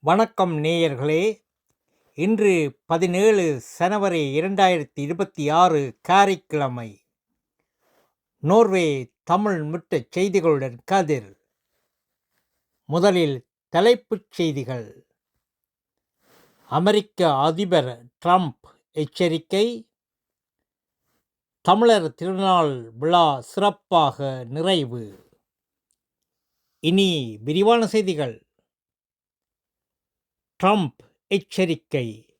வணக்கம் நேயர்களே. இன்று பதினேழு சனவரி இரண்டாயிரத்தி இருபத்தி ஆறு காரைக்கிழமை. நோர்வே தமிழ் முட்ட செய்திகளுடன் கதிர். முதலில் தலைப்புச் செய்திகள். அமெரிக்க அதிபர் ட்ரம்ப் எச்சரிக்கை. தமிழர் திருநாள் விழா சிறப்பாக நிறைவு. இனி விரிவான செய்திகள். ட்ரம்ப் எச்சரிக்கை.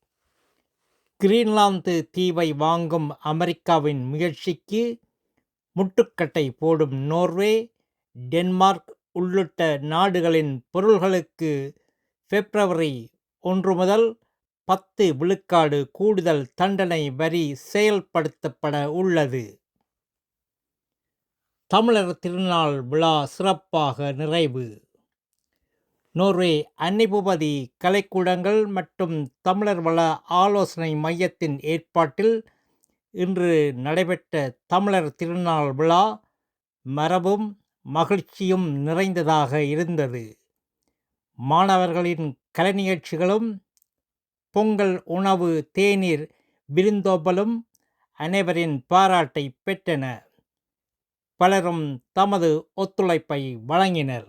கிரீன்லாந்து தீவை வாங்கும் அமெரிக்காவின் முயற்சிக்கு முட்டுக்கட்டை போடும் நோர்வே டென்மார்க் உள்ளிட்ட நாடுகளின் பொருள்களுக்கு பிப்ரவரி ஒன்று முதல் பத்து விழுக்காடு கூடுதல் தண்டனை வரி செயல்படுத்தப்பட உள்ளது. தமிழர் திருநாள் விழா சிறப்பாக நிறைவு. நோர்வே அன்னிபூபதி கலைக்கூடங்கள் மற்றும் தமிழர் வள ஆலோசனை மையத்தின் ஏற்பாட்டில் இன்று நடைபெற்ற தமிழர் திருநாள் விழா மரபும் மகிழ்ச்சியும் நிறைந்ததாக இருந்தது. மாணவர்களின் கலை நிகழ்ச்சிகளும் பொங்கல் உணவு தேநீர் விருந்தோம்பலும் அனைவரின் பாராட்டை பெற்றன. பலரும் தமது ஒத்துழைப்பை வழங்கினர்.